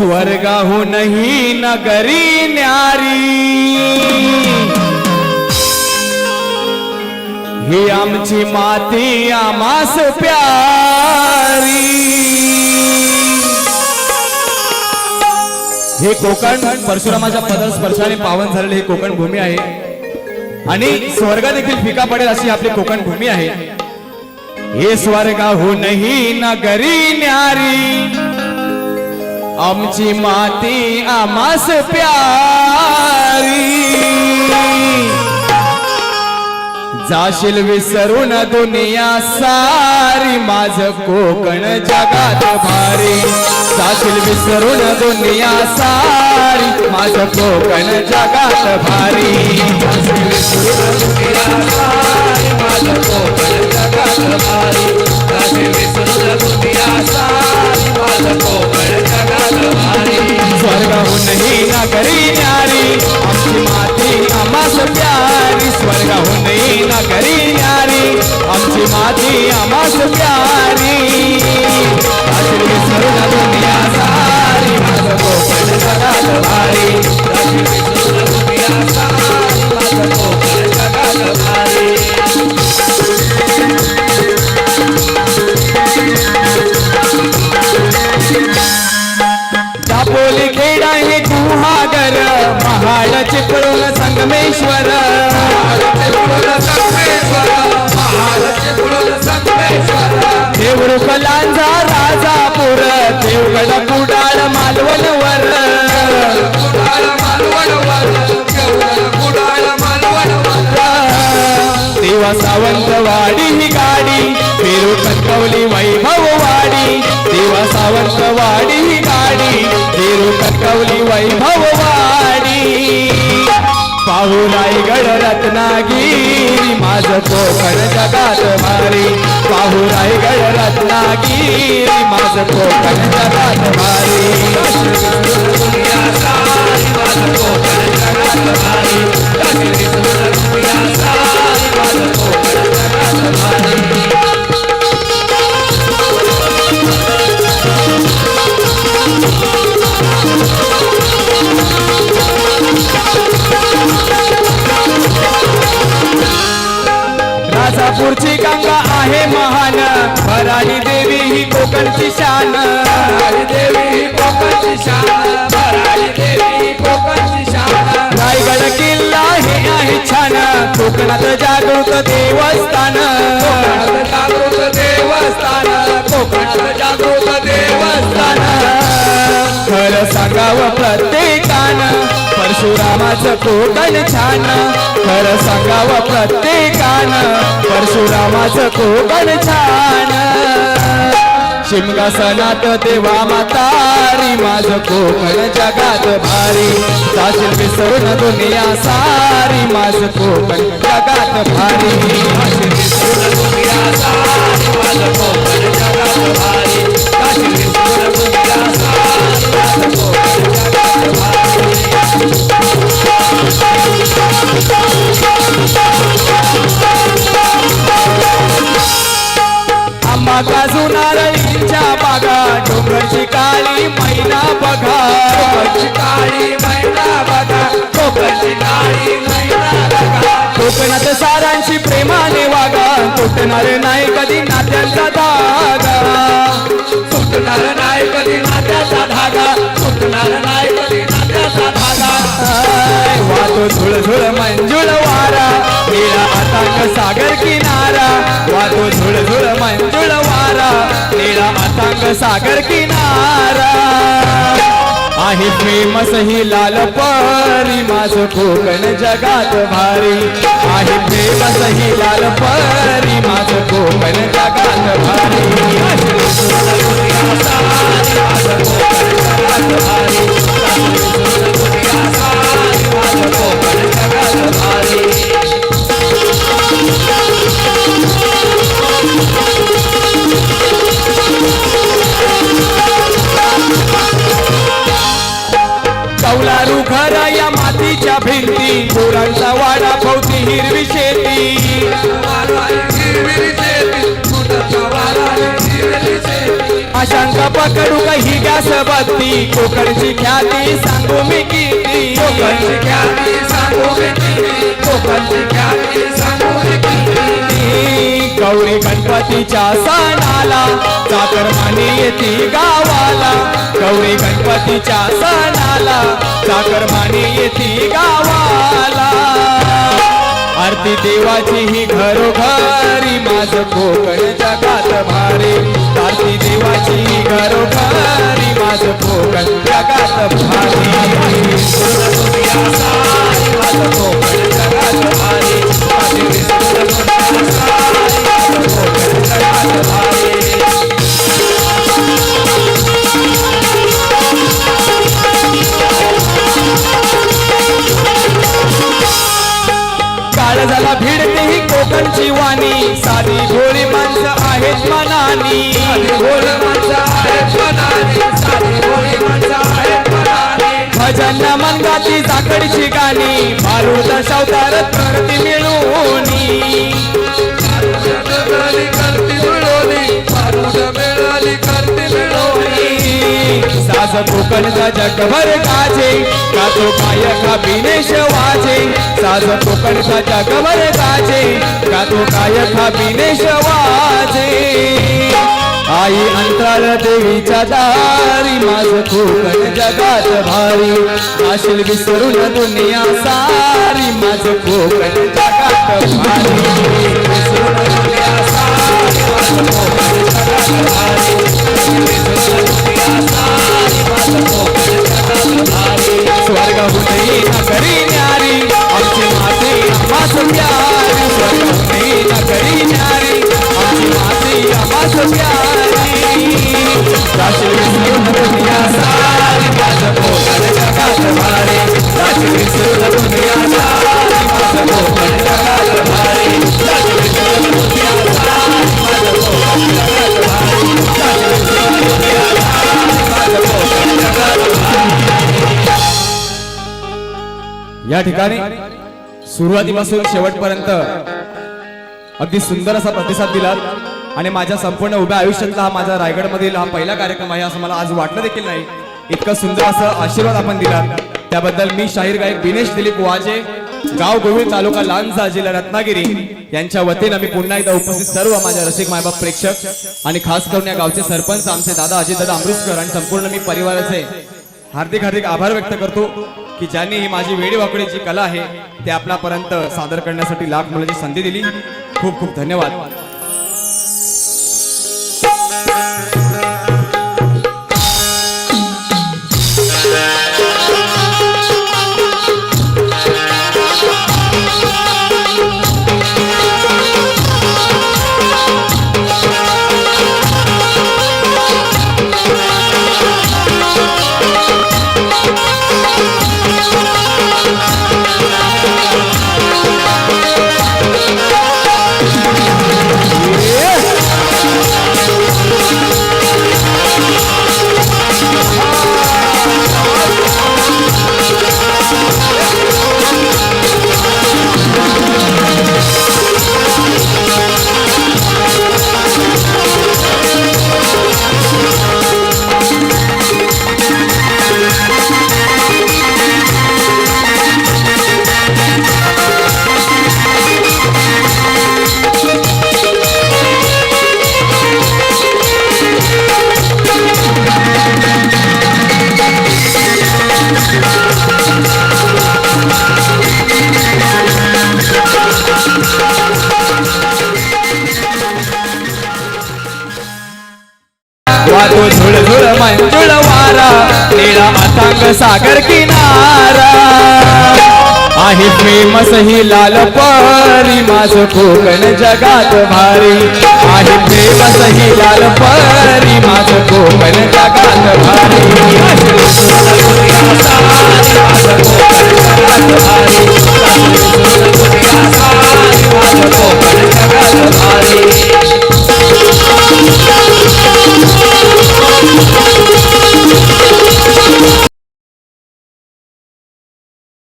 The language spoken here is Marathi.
स्वर्गाहूनही नगरी न्यारी. ही आमची माती आमास प्यारी. हे कोकण परशुरामाच्या पदस्पर्शाने पावन झालेले हे कोकण भूमी आहे. आणि स्वर्ग देखील फिका पडेल अशी आपली कोकण भूमी आहे. हे स्वर्गाहूनही नगरी न्यारी. आमची माती आमास प्यारी. जाशील विसरून दुनिया सारी माझ कोकण जगात भारी. जाशील विसरून दुनिया सारी माझ कोकण जगात भारी. जाशील विसरून दुनिया सारी माझ कोकण जगात भारी. भारी स्वर्गाहूनही नगरी न्यारी. आमची माती आम्हास प्यारी. स्वर्गाहूनही नगरी न्यारी. आमची माती आम्हास प्यारी. केवळ कुडाळ मालवणवर. देवा सावंतवाडी ही गाडी पेरू कटकवली वैभव वाडी देवा सावंतवाडी ही गाडी पेरू कटकवली वैभव वाडी पाहू रायगड रत्नागिरी. माझ कोकण जगात भारी. पाहू रायगड रत्नागिरी माझ कोकण जगात भारी. राजापूरची महान. भराडी देवी ही कोकणची शान. भराडी देवी ही कोकणची शान. भराडी देवी ही कोकणची शान. रायगड किल्ला हे आहे छान. कोकणात जागृत देवस्थान. जागृत देवस्थान. कोकणात जागृत देवस्थान. खरं सांगावं प्रत्येकानं परशुरामाचं कोकण छान. खर सांगावं प्रत्येकानं परशुरामाचं कोकण छान. शिमगासनात देवा मातारी माझं कोकण जगात भारी. जाशील विसरून दुनिया सारी माझं कोकण जगात भारी. जाशील विसरून दुनिया सारी माझं कोकण जगात भारी. काळी मैना बघा कोकणची काळी मैना बघा. कोकणात सारांची प्रेमाने वागा तुटणार नाही कधी नात्यांचा धागा. तुटणार नाही कधी नात्याचा धागा तुटणार नाही कधी नात्याचा धागा. वाहतो झुळ झुळ मंजुळ वारा निळा आतांक सागर किनारा. वाहतो झुळ झुळ मंजुळ वारा निळा आतांक सागर किनारा. आहे फेमस ही लाल परी. माझं कोकण जगात भारी. आहे फेमस ही लाल परी. माझं कोकण जगात भारी. कौलारू पकडू काही गॅस बत्ती. कोकणची ख्याती सांगू मी किती. कोकणची ख्याती सांगू मी किती. कोकणची ख्याती सांगू मी किती. गौरी गणपतीच्या सणाला चाकर माने येते गावाला. गौरी गणपतीच्या सणाला चाकर माने येते गावाला. आरती देवाची ही घरोघरी माझ कोकण जगात भारी. आरती देवाची ही झाला भिडते ही कोकणची वाणी. साधी भोळी माणसं आहेत मनानी. भोळी माणसं आहेत मनाली भजन मनगाती जाकडची गाणी. मारुत शवतार करती मिळूनी. आज कोकणचा जगभर गाजे गातो गायका बिनेश वाजे साज कोकणचा जगभर गाजे गातो गायका बिनेश वाजे आई अंतराळ देवीच्या दारी माझ कोकण जगात भारी. आशील विसरून दुनिया सारी माझ कोकण जगात भारी. या ठिकाणी सुरुवातीपासून शेवटपर्यंत अगदी सुंदर असा प्रतिसाद दिला आणि माझ्या संपूर्ण उभ्या आयुष्यातला हा माझा रायगडमधील हा पहिला कार्यक्रम आहे असं मला आज वाटलं देखील नाही. इतकं सुंदर असं आशीर्वाद आपण दिला त्याबद्दल मी शाहीर गायक दिनेश दिलीप वाजे गाव गोविंद तालुका लांजा जिल्हा रत्नागिरी यांच्या वतीनं मी पुन्हा एकदा उपस्थित सर्व माझ्या रसिक मायबाप प्रेक्षक आणि खास करून या गावचे सरपंच आमचे दादा अजितदादा अमृतकर आणि संपूर्ण मी परिवाराचे हार्दिक हार्दिक आभार व्यक्त करतो की ज्यांनी ही माझी वेडीवाकडी वाकडीची कला आहे ते आपल्यापर्यंत सादर करण्यासाठी लाख मुलाची संधी दिली. खूप खूप धन्यवाद. मंजुळ वारा निळा अथांग सागर किनारा. आहे फेमस ही लाल परी माझ कोकण जगात भारी. आहे फेमस ही लाल परी माझ कोकण जगात भारी कोकण जगात भारी.